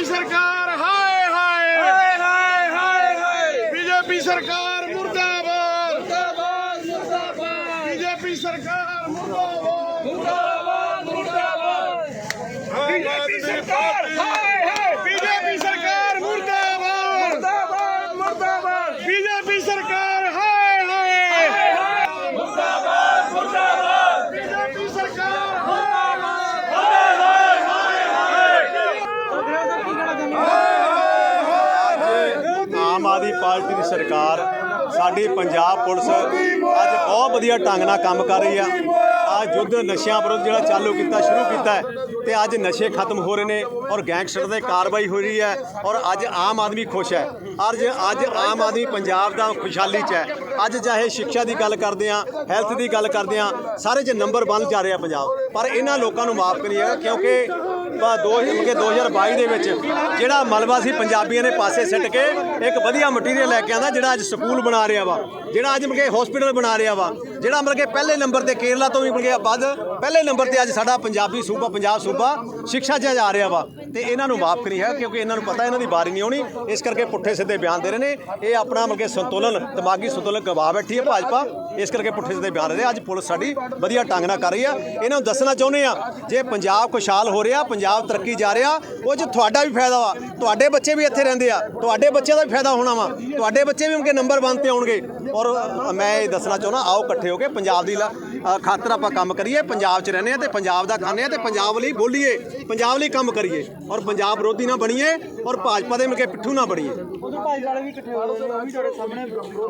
BJP ਸਰਕਾਰ ਹਾਏ ਹਾਏ। ਹਾਏ ਹਾਏ ਹਾਏ ਹਾਏ। ਬੀਜੇਪੀ ਸਰਕਾਰ ਮੁਰਦਾਬਾਦ। ਮੁਰਦਾਬਾਦ ਮੁਰਦਾਬਾਦ। ਬੀਜੇਪੀ ਸਰਕਾਰ ਮੁਰਦਾਬਾਦ। ਮੁਰਦਾਬਾਦ ਮੁਰਦਾਬਾਦ ਬੀਜੇਪੀ ਸਰਕਾਰ ਹਾਏ ਹਾਏ ਬੀਜੇਪੀ ਸਰਕਾਰ ਮੁਰਦਾਬਾਦ ਮੁਰਦਾਬਾਦ ਮੁਰਦਾਬਾਦ ਬੀਜੇਪੀ ਸਰਕਾਰ ਹਾਏ ਹਾਏ ਮੁਰਦਾਬਾਦ ਮੁਰਦਾਬਾਦ ਬੀਜੇਪੀ ਸਰਕਾਰ ਹਾਏ ਆਮ ਆਦਮੀ ਪਾਰਟੀ ਦੀ ਸਰਕਾਰ, ਸਾਡੀ ਪੰਜਾਬ ਪੁਲਿਸ ਅੱਜ ਬਹੁਤ ਵਧੀਆ ਢੰਗ ਨਾਲ ਕੰਮ ਕਰ ਰਹੀ ਆ। ਆ ਯੁੱਧ ਨਸ਼ਿਆਂ ਵਿਰੁੱਧ ਜਿਹੜਾ ਚਾਲੂ ਕੀਤਾ, ਸ਼ੁਰੂ ਕੀਤਾ ਹੈ ਤੇ ਅੱਜ ਨਸ਼ੇ ਖਤਮ ਹੋ ਰਹੇ ਨੇ ਔਰ ਗੈਂਗਸਟਰ ਦੇ ਕਾਰਵਾਈ ਹੋ ਰਹੀ ਹੈ ਔਰ ਅੱਜ ਆਮ ਆਦਮੀ ਖੁਸ਼ ਹੈ। ਅੱਜ ਅੱਜ ਆਮ ਆਦਮੀ ਪੰਜਾਬ ਦਾ ਖੁਸ਼ਹਾਲੀ 'ਚ ਹੈ, ਅੱਜ ਚਾਹੇ ਸਿੱਖਿਆ ਦੀ ਗੱਲ ਕਰਦੇ ਆ ਹੈਲਥ ਦੀ ਗੱਲ ਕਰਦੇ ਆ ਸਾਰੇ 'ਚ ਨੰਬਰ 1 ਜਾ ਰਿਹਾ ਪੰਜਾਬ। ਪਰ ਇਹਨਾਂ ਲੋਕਾਂ ਨੂੰ ਮਾਫ ਨਹੀਂ ਹੈ ਕਿਉਂਕਿ ਵਾ ਦੋ ਕਿ 2022 ਦੇ ਵਿੱਚ, ਜਿਹੜਾ ਮਲਬਾ ਸੀ ਪੰਜਾਬੀਆਂ ਨੇ ਪਾਸੇ ਸਿੱਟ ਕੇ ਇੱਕ ਵਧੀਆ ਮਟੀਰੀਅਲ ਲੈ ਕੇ ਆਂਦਾ, ਜਿਹੜਾ ਅੱਜ ਸਕੂਲ ਬਣਾ ਰਿਹਾ ਵਾ, ਜਿਹੜਾ ਅੱਜ ਮਤਲਬ ਕਿ ਹਸਪੀਟਲ ਬਣਾ ਰਿਹਾ ਵਾ। ਜਿਹੜਾ ਮਤਲਬ ਕਿ ਪਹਿਲੇ ਨੰਬਰ ਤੇ ਕੇਰਲਾ ਤੋਂ ਵੀ ਮਤਲਬ ਵੱਧ, ਪਹਿਲੇ ਨੰਬਰ ਤੇ ਅੱਜ ਸਾਡਾ ਪੰਜਾਬੀ ਸੂਬਾ, ਪੰਜਾਬ ਸੂਬਾ ਸਿੱਖਿਆ 'ਚ ਜਾ ਰਿਹਾ ਵਾ। ਤੇ ਇਹਨਾਂ ਨੂੰ ਮਾਫ ਕਰੀ ਹੈ, ਕਿਉਂਕਿ ਇਹਨਾਂ ਨੂੰ ਪਤਾ ਇਹਨਾਂ ਦੀ ਵਾਰੀ ਨਹੀਂ ਆਉਣੀ। ਇਸ ਕਰਕੇ ਪੁੱਠੇ ਸਿੱਧੇ ਬਿਆਨ ਦੇ ਰਹੇ ਨੇ। ਇਹ ਆਪਣਾ ਮਤਲਬ ਕਿ ਸੰਤੁਲਨ, ਦਿਮਾਗੀ ਸੰਤੁਲਨ ਗਵਾ ਬੈਠੀ ਹੈ ਭਾਜਪਾ। ਇਸ ਕਰਕੇ ਪੁੱਠੇ ਸਿੱਧੇ ਬਿਆਨ ਦੇ ਰਹੇ। ਅੱਜ ਪੁਲਿਸ ਸਾਡੀ ਵਧੀਆ ਢੰਗ ਨਾਲ ਕਰ ਰਹੀ ਆ। ਇਹਨਾਂ ਨੂੰ ਦੱਸਣਾ ਚਾਹੁੰਦੇ ਆ, ਜੇ ਪੰਜਾਬ ਖੁਸ਼ਹਾਲ ਹੋ ਰਿਹਾ, ਪੰਜਾਬ ਤਰੱਕੀ ਜਾ ਰਿਹਾ, ਉਹ 'ਚ ਤੁਹਾਡਾ ਵੀ ਫਾਇਦਾ ਵਾ। ਤੁਹਾਡੇ ਬੱਚੇ ਵੀ ਇੱਥੇ ਰਹਿੰਦੇ ਆ। ਤੁਹਾਡੇ ਬੱਚਿਆਂ ਦਾ ਵੀ ਫਾਇਦਾ ਹੋਣਾ ਵਾ। ਤੁਹਾਡੇ ਬੱਚੇ ਵੀ ਉਨਕੇ ਨੰਬਰ 1 ਤੇ ਆਉਣਗੇ। ਔਰ ਮੈਂ ਇਹ ਦੱਸਣਾ ਚਾਹੁੰਦਾ, ਆਓ ਇਕੱਠੇ ਹੋ ਕੇ ਪੰਜਾਬ ਦੀ ਖਾਤਰ ਆਪਾਂ ਕੰਮ ਕਰੀਏ ਪੰਜਾਬ 'ਚ ਰਹਿੰਦੇ ਆ ਤੇ ਪੰਜਾਬ ਦਾ ਖਾਂਦੇ ਆ ਤੇ ਪੰਜਾਬ ਲਈ ਬੋਲੀਏ ਪੰਜਾਬ ਲਈ ਕੰਮ ਕਰੀਏ ਔਰ ਪੰਜਾਬ ਵਿਰੋਧੀ ਨਾ ਬਣੀਏ ਔਰ ਭਾਜਪਾ ਦੇ ਮਿਲਕੇ ਪਿੱਠੂ ਨਾ ਬਣੀਏ। ਇਕੱਠੇ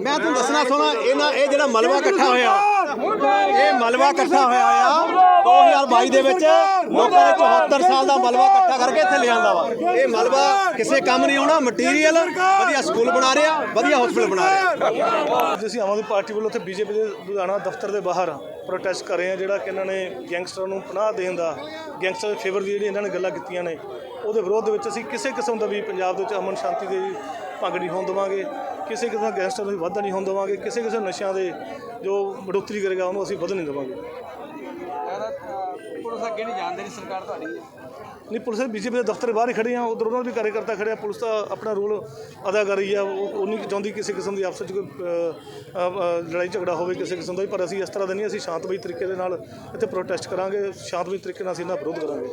ਮੈਂ ਤੁਹਾਨੂੰ ਦੱਸਣਾ ਚਾਹੁੰਦਾ ਇਹਨਾਂ ਇਹ ਜਿਹੜਾ ਮਲਬਾ ਇਕੱਠਾ ਹੋਇਆ ਇਹ ਮਲਬਾ ਇਕੱਠਾ ਹੋਇਆ ਆ। 2022 ਦੇ ਵਿੱਚ ਲੋਕਾਂ ਨੇ 74 ਸਾਲ ਦਾ ਮਲਬਾ ਇਕੱਠਾ ਕਰਕੇ ਇੱਥੇ ਲਿਆਂਦਾ ਵਾ। ਇਹ ਮਲਬਾ ਕਿਸੇ ਕੰਮ ਨਹੀਂ ਆਉਣਾ ਮਟੀਰੀਅਲ ਵਧੀਆ ਸਕੂਲ ਬਣਾ ਰਿਹਾ, ਵਧੀਆ ਹਸਪੀਟਲ ਬਣਾ ਰਿਹਾ। ਅਸੀਂ ਆਮ ਆਦਮੀ ਪਾਰਟੀ ਵੱਲੋਂ ਉੱਥੇ ਬੀਜੇਪੀ ਦੇ ਲੁਧਿਆਣਾ ਦਫ਼ਤਰ ਦੇ ਬਾਹਰ ਪ੍ਰੋਟੈਸਟ ਕਰ ਰਹੇ ਹਾਂ, ਜਿਹੜਾ ਕਿ ਇਹਨਾਂ ਨੇ ਗੈਂਗਸਟਰਾਂ ਨੂੰ ਪਨਾਹ ਦੇਣ ਦਾ ਗੈਂਗਸਟਰ ਦੇ ਫੇਵਰ ਦੀ ਜਿਹੜੀ ਇਹਨਾਂ ਨੇ ਗੱਲਾਂ ਕੀਤੀਆਂ ਨੇ, ਉਹਦੇ ਵਿਰੋਧ ਦੇ ਵਿੱਚ ਅਸੀਂ ਕਿਸੇ ਕਿਸਮ ਦਾ ਵੀ ਪੰਜਾਬ ਦੇ ਵਿੱਚ ਅਮਨ ਸ਼ਾਂਤੀ ਦੇ ਭੰਗ ਨਹੀਂ ਹੋਣ ਦੇਵਾਂਗੇ। ਕਿਸੇ ਕਿਸਮ ਦਾ ਗੈਂਗਸਟਰ ਨੂੰ ਵਾਧਾ ਨਹੀਂ ਹੋਣ ਦੇਵਾਂਗੇ। ਕਿਸੇ ਕਿਸੇ ਨਸ਼ਿਆਂ ਦੇ ਜੋ ਬੜੋਤਰੀ ਕਰੇਗਾ ਉਹਨੂੰ ਅਸੀਂ ਵਧਣ ਨਹੀਂ ਦੇਵਾਂਗੇ। ਪੁਲਿਸ ਅੱਗੇ ਨਹੀਂ ਜਾਣਦੇ ਨਹੀਂ ਸਰਕਾਰ ਤੁਹਾਡੀ ਨਹੀਂ ਪੁਲਿਸ ਬੀਜੇਪੀ ਦੇ ਦਫ਼ਤਰ ਬਾਹਰ ਹੀ ਖੜੇ ਆ। ਉਧਰ ਉਹਨਾਂ ਦੇ ਵੀ ਕਾਰਜਕਰਤਾ ਖੜੇ ਆ। ਪੁਲਿਸ ਤਾਂ ਆਪਣਾ ਰੋਲ ਅਦਾ ਕਰ ਰਹੀ ਆ। ਉਹ ਨਹੀਂ ਚਾਹੁੰਦੀ ਕਿਸੇ ਕਿਸਮ ਦੀ ਆਪਸ ਵਿੱਚ ਕੋਈ ਲੜਾਈ ਝਗੜਾ ਹੋਵੇ ਕਿਸੇ ਕਿਸਮ ਦਾ ਪਰ ਅਸੀਂ ਇਸ ਤਰ੍ਹਾਂ ਦਾ ਨਹੀਂ ਅਸੀਂ ਸ਼ਾਂਤਮਈ ਤਰੀਕੇ ਦੇ ਨਾਲ ਇੱਥੇ ਪ੍ਰੋਟੈਸਟ ਕਰਾਂਗੇ। ਸ਼ਾਂਤਮਈ ਤਰੀਕੇ ਨਾਲ ਅਸੀਂ ਇਹਨਾਂ ਦਾ ਵਿਰੋਧ ਕਰਾਂਗੇ।